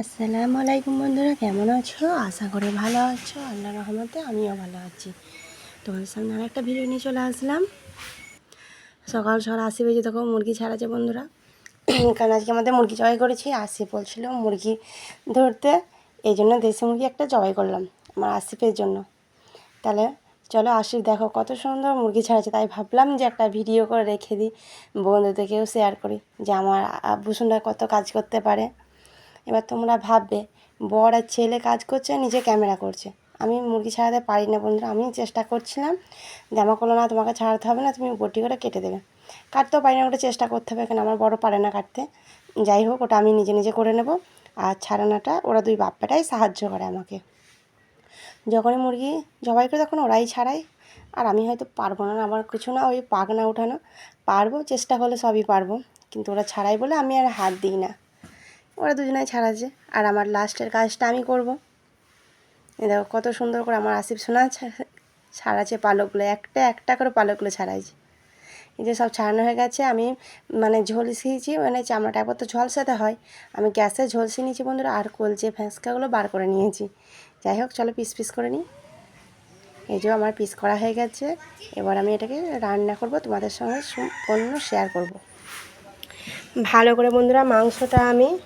আসসালামু আলাইকুম বন্ধুরা, কেমন আছো? আশা করি ভালো আছো। আল্লাহ রহমতে আমিও ভালো আছি। তোমাদের সামনে আর একটা ভিডিও নিয়ে চলে আসলাম। সকাল সকাল আসি বেজে দেখো, মুরগি ছাড়াচ্ছে বন্ধুরা। কারণ আজকে আমাদের মুরগি জবাই করেছি আসি বলছিল মুরগি ধরতে। এই জন্য দেশি মুরগি একটা জবাই করলাম, আমার আসিফের জন্য। তাহলে চলো আসিফ দেখো কত সুন্দর মুরগি ছাড়াচ্ছে তাই ভাবলাম যে একটা ভিডিও করে রেখে দিই, বন্ধুদেরকেও শেয়ার করি যে আমার আব্বু সুন্দর কত কাজ করতে পারে। এবার তোমরা ভাববে, বর আর ছেলে কাজ করছে, নিজে ক্যামেরা করছে। আমি মুরগি ছাড়াতে পারি না বন্ধুরা, আমি চেষ্টা করছিলাম। জামা করল না, তোমাকে ছাড়াতে হবে না, তুমি বটি করে কেটে দেবে। কাটতেও পারি না, ওটা চেষ্টা করতে হবে, কেন আমার বড় পারে না কাটতে। যাই হোক, ওটা আমি নিজে নিজে করে নেব। আর ছাড়ানোটা ওরা দুই বাপ্পাটাই সাহায্য করে আমাকে। যখনই মুরগি জবাই করে, তখন ওরাই ছাড়াই আর আমি হয়তো পারব না আমার কিছু না, ওই পাক না উঠানো। পারব, চেষ্টা করলে সবই পারব। কিন্তু ওরা ছাড়াই বলে আমি আর হাত দিই না। ওরা দুজনাই ছাড়াচ্ছে। আর আমার লাস্টের কাজটা আমি করব। দেখো, কত সুন্দর করে আমার আসিফ সোনা ছা- ছাড়াচ্ছে পালকগুলো। একটা একটা করে পালকগুলো ছাড়াইছে। এই যে সব ছাড়ানো হয়ে গেছে, আমি মানে ঝলসিয়েছি মানে চামড়াটা একবার তো ঝলসাতে হয়। আমি গ্যাসে ঝলসি নিয়েছি বন্ধুরা, আর কলচে ফ্যাঁসকাগুলো বার করে নিয়েছি। যাই হোক, চলো পিস পিস করে নিই। এই যে আমার পিস করা হয়ে গেছে। এবার আমি এটাকে রান্না করব, তোমাদের সঙ্গে সম্পূর্ণ শেয়ার করব। ভালো করে বন্ধুরা, মাংসটা আমি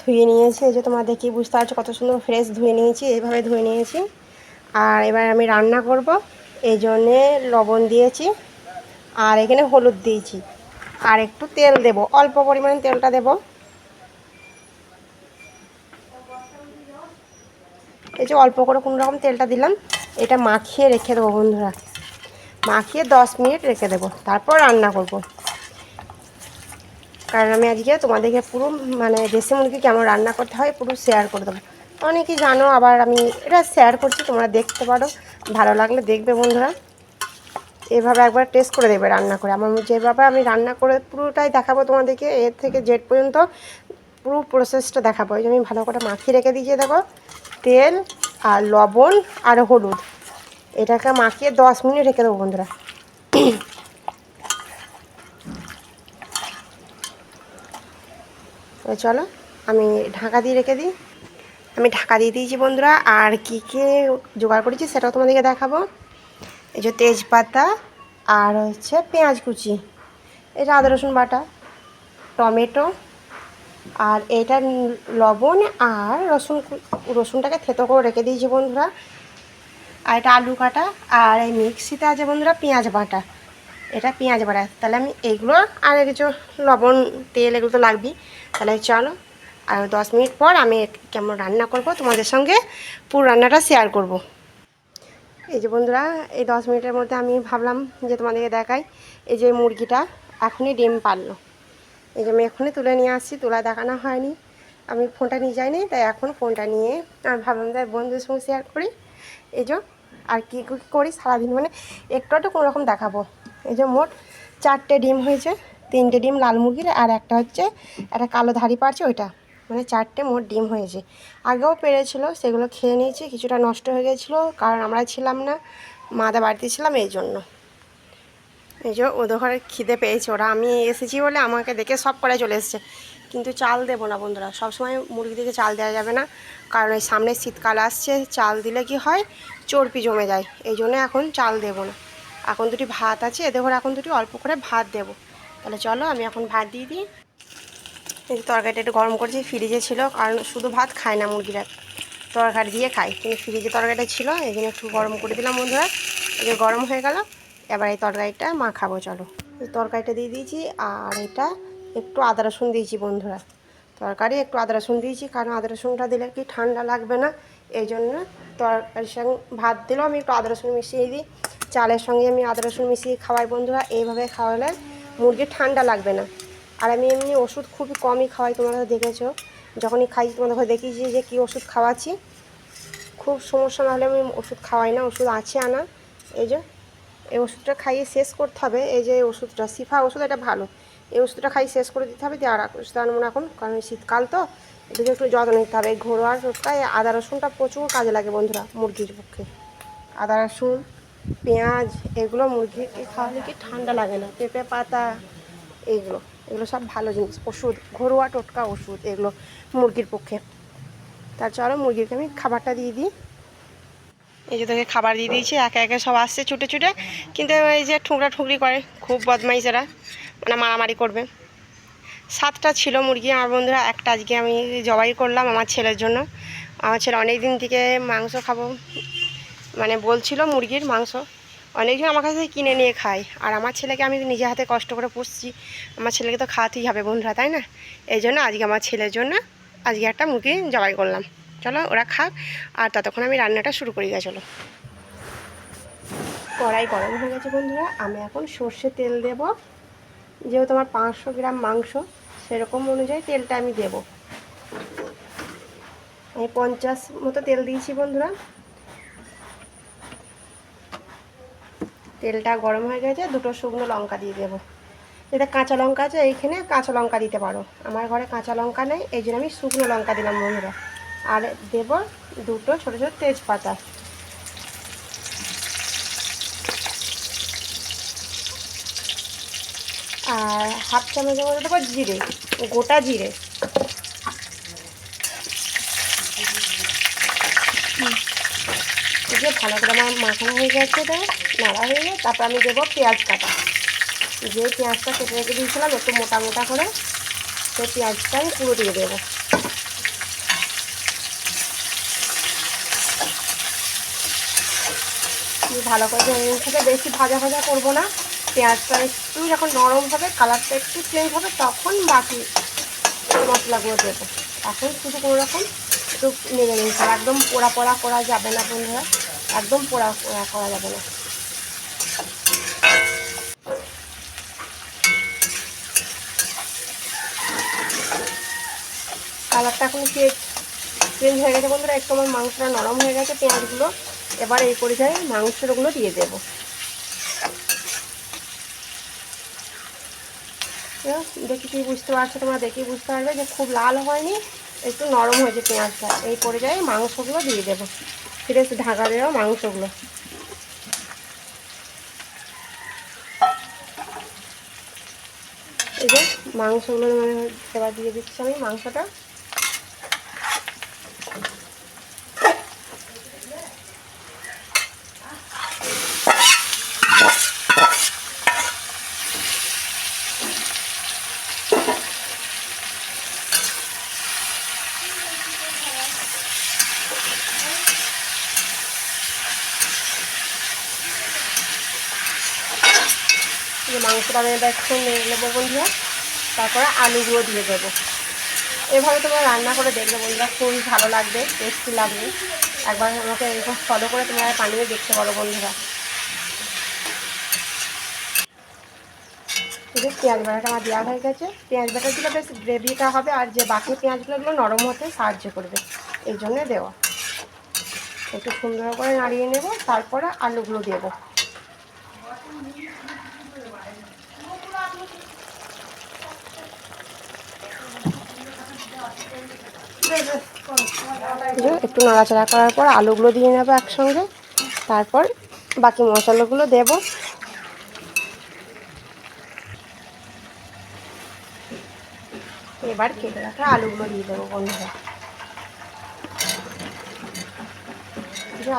ধুয়ে নিয়েছি, এই যে তোমরা দেখি বুঝতে পারছ কত সুন্দর ফ্রেশ ধুয়ে নিয়েছি এইভাবে ধুয়ে নিয়েছি। আর এবার আমি রান্না করব, এই জন্যে লবণ দিয়েছি আর এখানে হলুদ দিয়েছি। আর একটু তেল দেব, অল্প পরিমাণে তেলটা দেব। এই যে অল্প করে কোনো রকম তেলটা দিলাম, এটা মাখিয়ে রেখে দেবো বন্ধুরা। মাখিয়ে দশ মিনিট রেখে দেবো, তারপর রান্না করব। কারণ আমি আজকে তোমাদেরকে পুরো মানে দেশি মুরগি কেমন রান্না করতে হয় পুরো শেয়ার করে দেবো। অনেকেই জানো, আবার আমি এটা শেয়ার করছি, তোমরা দেখতে পারো, ভালো লাগলে দেখবে বন্ধুরা। এভাবে একবার টেস্ট করে দেবে রান্না করে। আমার যেভাবে আমি রান্না করে পুরোটাই দেখাবো তোমাদেরকে, এর থেকে জেড পর্যন্ত পুরো প্রসেসটা দেখাবো। যে আমি ভালো করে মাখিয়ে রেখে দিয়েছি দেখো, তেল আর লবণ আর হলুদ। এটাকে মাখিয়ে দশ মিনিট রেখে দেবো বন্ধুরা। চলো, আমি ঢাকা দিয়ে রেখে দিই। আমি ঢাকা দিয়ে দিয়েছি বন্ধুরা, আর কী কী জোগাড় করেছি সেটাও তোমাদেরকে দেখাবো। এই যে তেজপাতা, আর হচ্ছে পেঁয়াজ কুচি এই যে আদা, রসুন বাটা, টমেটো, আর এটা লবণ আর রসুন রসুনটাকে থেতো করে রেখে দিয়েছি বন্ধুরা। আর এটা আলু কাটা, আর এই মিক্সিতে আছে বন্ধুরা পেঁয়াজ বাটা। এটা পেঁয়াজ বাটা তাহলে আমি এইগুলো আর কিছু লবণ, তেল এগুলো তো লাগবেই। তাহলে চলো, আর দশ মিনিট পর আমি কেমন রান্না করব তোমাদের সঙ্গে পুরো রান্নাটা শেয়ার করব। এই যে বন্ধুরা, এই দশ মিনিটের মধ্যে আমি ভাবলাম যে তোমাদেরকে দেখাই এই যে মুরগিটা এখনই ডিম পারল এই যে আমি এখনই তুলে নিয়ে আসছি, তোলা দেখানো হয়নি। আমি ফোনটা নিয়ে যাইনি, তাই এখন ফোনটা নিয়ে আমি ভাবলাম তাই বন্ধুদের সঙ্গে শেয়ার করি। এই যে, আর কী করি সারাদিন মানে একটু একটু কোনো রকম দেখাবো। এই যে মোট চারটে ডিম হয়েছে, তিনটে ডিম লাল মুরগির আর একটা হচ্ছে একটা কালো ধাড়ি পারছে ওইটা। মানে চারটে মোট ডিম হয়েছে। আগেও পেরেছিল, সেগুলো খেয়ে নিয়েছি, কিছুটা নষ্ট হয়ে গেছিল, কারণ আমরা ছিলাম না মাদা বাড়িতে ছিলাম এই জন্য। এই যে ওদের ঘরে খিদে পেয়েছে, ওরা আমি এসেছি বলে আমাকে দেখে সব করে চলে এসেছে। কিন্তু চাল দেবো না বন্ধুরা, সবসময় মুরগিদেরকে চাল দেওয়া যাবে না, কারণ এই সামনে শীতকাল আসছে, চাল দিলে কি হয়, চর্বি জমে যায়, এই জন্য এখন চাল দেবো না। এখন দুটি ভাত আছে এদের এখন দুটি অল্প করে ভাত দেবো। তাহলে চলো আমি এখন ভাত দিয়ে দিই। এই তরকারিটা একটু গরম করেছি, ফ্রিজে ছিল, কারণ শুধু ভাত খায় না মুরগিরা। তরকারি দিয়ে খায়, কিন্তু ফ্রিজে তরকারিটা ছিল, এই জন্য একটু গরম করে দিলাম বন্ধুরা। এই যে গরম হয়ে গেল, এবার এই তরকারিটা মা খাব চলো। এই তরকারিটা দিয়ে দিয়েছি, আর এটা একটু আদা রসুন দিয়েছি বন্ধুরা। তরকারি একটু আদা রসুন দিয়েছি, কারণ আদা রসুনটা দিলে কি ঠান্ডা লাগবে না? এই জন্য তরকারির সঙ্গে ভাত দিলেও আমি একটু আদা রসুন মিশিয়ে দিই। চালের সঙ্গে আমি আদা, রসুন মিশিয়ে খাওয়াই বন্ধুরা, এইভাবে খাওয়ালে মুরগির ঠান্ডা লাগবে না। আর আমি এমনি ওষুধ খুবই কমই খাওয়াই, তোমরা দেখেছ। যখনই খাই, তোমাদের দেখিয়েছি যে কী ওষুধ খাওয়াচ্ছি। খুব সমস্যা না হলে আমি ওষুধ খাওয়াই না, ওষুধ আছে আনা। এই যে, এই ওষুধটা খাইয়ে শেষ করতে হবে। এই যে ওষুধটা সিফা ওষুধ এটা ভালো। এই ওষুধটা খাইয়ে শেষ করে দিতে হবে আর ওষুধ আনব না এখন কারণ শীতকাল তো এদিকে একটু যত্ন নিতে হবে। ঘরোয়া আদা, রসুনটা প্রচুর কাজে লাগে বন্ধুরা, মুরগির পক্ষে। আদা, রসুন পেঁয়াজ, এগুলো মুরগিকে খাওয়ালে কি ঠান্ডা লাগে না? পেঁপে পাতা এইগুলো এগুলো সব ভালো জিনিস, ওষুধ, ঘরোয়া টোটকা ওষুধ, এগুলো মুরগির পক্ষে। চলো মুরগিকে আমি খাবারটা দিয়ে দিই। এই যে তোকে খাবার দিয়ে দিয়েছি, একে একে সব আসছে ছুটে ছুটে, কিন্তু এই যে ঠুকরা ঠুকরি করে, খুব বদমাইশ এরা মানে মারামারি করবে। সাতটা ছিল মুরগি, আমার বন্ধুরা একটা আজকে আমি জবাই করলাম আমার ছেলের জন্য। আমার ছেলে অনেক দিন থেকে মাংস খাব মানে বলছিল মুরগির মাংস। অনেকজন আমার কাছে কিনে নিয়ে খায়। আর আমার ছেলেকে আমি নিজে হাতে কষ্ট করে পুষছি। আমার ছেলেকে তো খাওয়াতেই হবে বন্ধুরা, তাই না? এই জন্য আজকে আমার ছেলের জন্য আজকে একটা মুরগি জবাই করলাম। চলো ওরা খাক, আর ততক্ষণ আমি রান্নাটা শুরু করি গা, চলো। কড়াই গরম হয়ে গেছে বন্ধুরা, আমি এখন সর্ষে তেল দেব। যেহেতু আমার পাঁচশো গ্রাম মাংস, সেরকম অনুযায়ী তেলটা আমি দেব। আমি পঞ্চাশ মতো তেল দিয়েছি বন্ধুরা। তেলটা গরম হয়ে গেছে, দুটো শুকনো লঙ্কা দিয়ে দেবো। এটা কাঁচা লঙ্কা আছে, এইখানে কাঁচা লঙ্কা দিতে পারো। আমার ঘরে কাঁচা লঙ্কা নেই, এই জন্য আমি শুকনো লঙ্কা দিলাম বন্ধুরা। আর দেব দুটো ছোটো ছোটো তেজপাতা। আর হাফ মধ্যে দেবো জিরে, গোটা জিরে এই যে ভালো করে আমার মাখানো হয়ে গেছে এটা নাড়া হয়ে গেছে। তারপর আমি দেবো পেঁয়াজ কাটা। যে পেঁয়াজটা কেটে রেখে দিয়েছিলাম, একটু মোটা মোটা করে, সেই পেঁয়াজটা আমি পুরো দিয়ে দেবো। ভালো করে ভেঙে থেকে বেশি ভাজা ভাজা করব না। পেঁয়াজটা একটু যখন নরম হবে, কালারটা একটু চেঞ্জ হবে, তখন বাকি মশলাগুলো দেবো। এখন শুধু কোনো রকম একটু নেড়ে নিতে একদম পোড়া পোড়া করা যাবে না বন্ধুরা। একদম পোড়া করা যাবে না। কালারটা এখন কি চেঞ্জ হয়ে গেছে বন্ধুরা? একটু আমার মাংসটা নরম হয়ে গেছে, পেঁয়াজগুলো। এবার এই পর্যায়ে মাংসগুলো দিয়ে দেব। দেখি বুঝতে পারছ তোমরা দেখেই বুঝতে পারবে যে খুব লাল হয়নি, একটু নরম হয়েছে পেঁয়াজটা। এই পর্যায়ে মাংসগুলো দিয়ে দেবো। ফিরে ঢাকা দেওয়া মাংসগুলো। এই যে মাংসগুলো মানে সেবা দিয়ে দিচ্ছি আমি মাংসটা। যে মাংসটা আমি এবার একটু নিয়ে নেব বন্ধুরা। তারপরে আলুগুলো দিয়ে দেবো। এভাবে তোমরা রান্না করে দেখবে বন্ধুরা, খুবই ভালো লাগবে টেস্টি লাগবে। একবার আমাকে এরকম ফলো করে তোমরা বানিয়ে দেখতে পারো বন্ধুরা। পেঁয়াজ বাটাটা আমার দেওয়া হয়ে গেছে। পেঁয়াজ বাটা দিলে বেশ গ্রেভিটা হবে আর যে বাকি পেঁয়াজগুলো এগুলো নরম হতে সাহায্য করবে, এই জন্যে দেওয়া। একটু সুন্দর করে নাড়িয়ে নেব, তারপরে আলুগুলো দেবো। একটু নাড়াচাড়া করার পর আলুগুলো দিয়ে নেব একসঙ্গে। তারপর বাকি মশলাগুলো দেব। এবার কেটে রাখা আলুগুলো দিয়ে দেবো বন্ধুরা।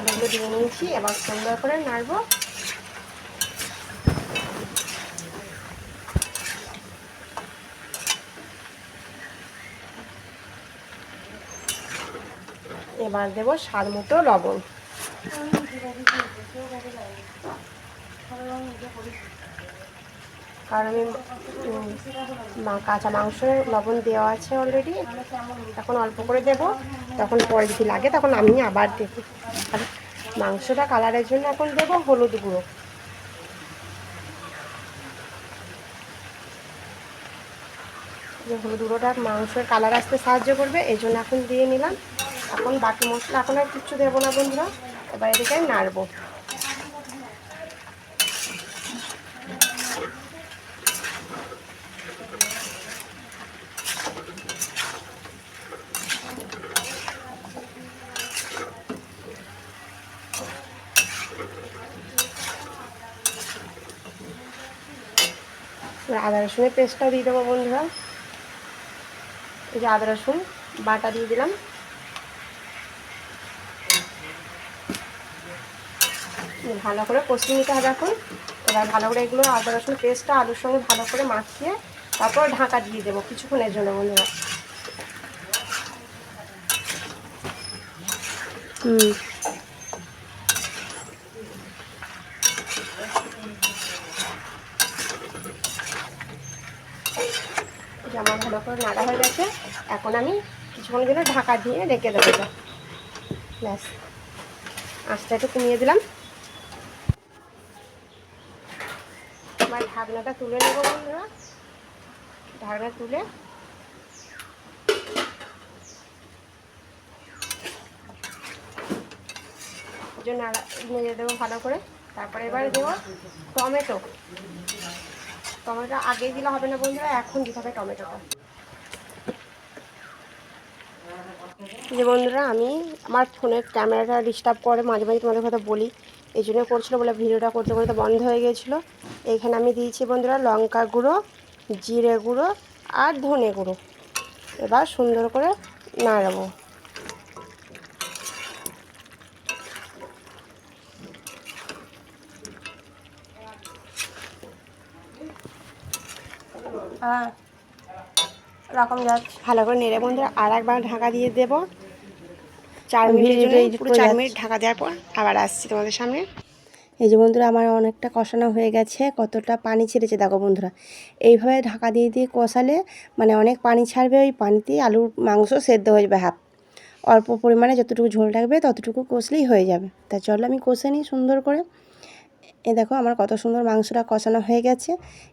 আলুগুলো দিয়ে নিয়েছি, এবার সুন্দর করে নাড়বো। এবার দেবো, স্বাদ মতো লবণ। কারণ আমি কাঁচা মাংস, লবণ দেওয়া আছে অলরেডি এখন অল্প করে দেব। তখন পরে যদি লাগে, তখন আমি আবার দেবো। মাংসটা কালারের জন্য এখন দেবো হলুদ গুঁড়ো। হলুদ গুঁড়োটা মাংসের কালার আসতে সাহায্য করবে, এই জন্য এখন দিয়ে নিলাম। এখন বাকি মশলা এখন আর কিচ্ছু দেবো না বন্ধুরা। এবার এদিকে নাড়বো। আদা রসুনের পেস্টটাও দিয়ে দেবো বন্ধুরা। এই যে আদা রসুন বাটা দিয়ে দিলাম। ভালো করে কষিয়ে নিতে হবে এখন। এবার ভালো করে এগুলো আদা রসুন পেস্টটা আলুর সঙ্গে ভালো করে মাখিয়ে তারপর ঢাকা দিয়ে দেবো কিছুক্ষণের জন্য বন্ধুরা। হুম। জামা ভালো করে নাড়া হয়ে গেছে। এখন আমি কিছুক্ষণের জন্য ঢাকা দিয়ে রেখে দেবো ব্যাস। আঁচটা একটু কমিয়ে দিলাম। এবার ঢাকনাটা তুলে নেব বন্ধুরা। ঢাকনা তুলে। যে নাড়া নেড়ে দেবো ভালো করে। তারপরে এবার দেবো টমেটো। টমেটো আগে দিলে হবে না বন্ধুরা, এখন দিতে হবে টমেটোটা। যে বন্ধুরা, আমি আমার ফোনের ক্যামেরাটা ডিস্টার্ব করে মাঝে মাঝে তোমাদের কথা বলি। এই জন্য করছিল বলে ভিডিওটা করতে করতে বন্ধ হয়ে গিয়েছিল এখানে আমি দিয়েছি বন্ধুরা লঙ্কা গুঁড়ো জিরে গুঁড়ো আর ধনে গুঁড়ো। এবার সুন্দর করে নাড়াবো। হ্যাঁ রকম যাচ্ছে। ভালো করে নেড়ে বন্ধুরা আর একবার ঢাকা দিয়ে দেব। চার মিনিটের জন্য পুরো চার মিনিট ঢাকা দেওয়ার পর আবার আসছি তোমাদের সামনে। এই যে বন্ধুরা আমার অনেকটা কষানো হয়ে গেছে কতটা পানি ছেড়েছে দেখো বন্ধুরা। এইভাবে ঢাকা দিয়ে দিয়ে কষালে মানে অনেক পানি ছাড়বে ওই পানিতেই আলুর মাংস সেদ্ধ হয়ে যাবে হাফ। অল্প পরিমাণে যতটুকু ঝোল থাকবে ততটুকু কষলেই হয়ে যাবে। তা চলো আমি কষে নিই সুন্দর করে। এ দেখো আমার কত সুন্দর মাংসটা কষানো হয়ে গেছে।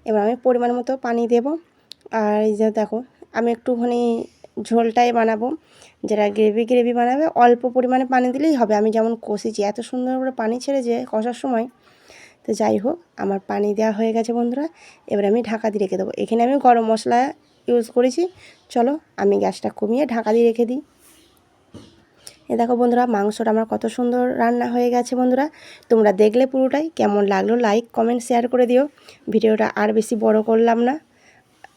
এবার আমি পরিমাণ মতো পানি দেব। আর এই যে দেখো আমি একটুখানি ঝোলটাই বানাবো। যেটা গ্রেভি গ্রেভি বানাবে, অল্প পরিমাণে পানি দিলেই হবে। আমি যেমন কষেছি, এত সুন্দর করে পানি ছেড়েছে কষার সময়। তো যাই হোক, আমার পানি দেওয়া হয়ে গেছে বন্ধুরা। এবার আমি ঢাকা দিয়ে রেখে দেবো। এখানে আমি গরম মশলা ইউজ করেছি। চলো, আমি গ্যাসটা কমিয়ে ঢাকা দিয়ে রেখে দিই। এ দেখো বন্ধুরা, মাংসটা আমার কত সুন্দর রান্না হয়ে গেছে বন্ধুরা। তোমরা দেখলে পুরোটাই। কেমন লাগল লাইক কমেন্ট শেয়ার করে দিও। ভিডিওটা আর বেশি বড় করলাম না।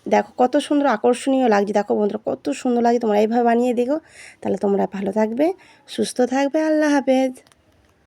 দেখো কত সুন্দর আকর্ষণীয় লাগছে। দেখো বন্ধুরা, কত সুন্দর লাগছে। তোমরা এইভাবে বানিয়ে দেখো, তাহলে তোমরা ভালো থাকবে, সুস্থ থাকবে। আল্লাহ হাফেজ।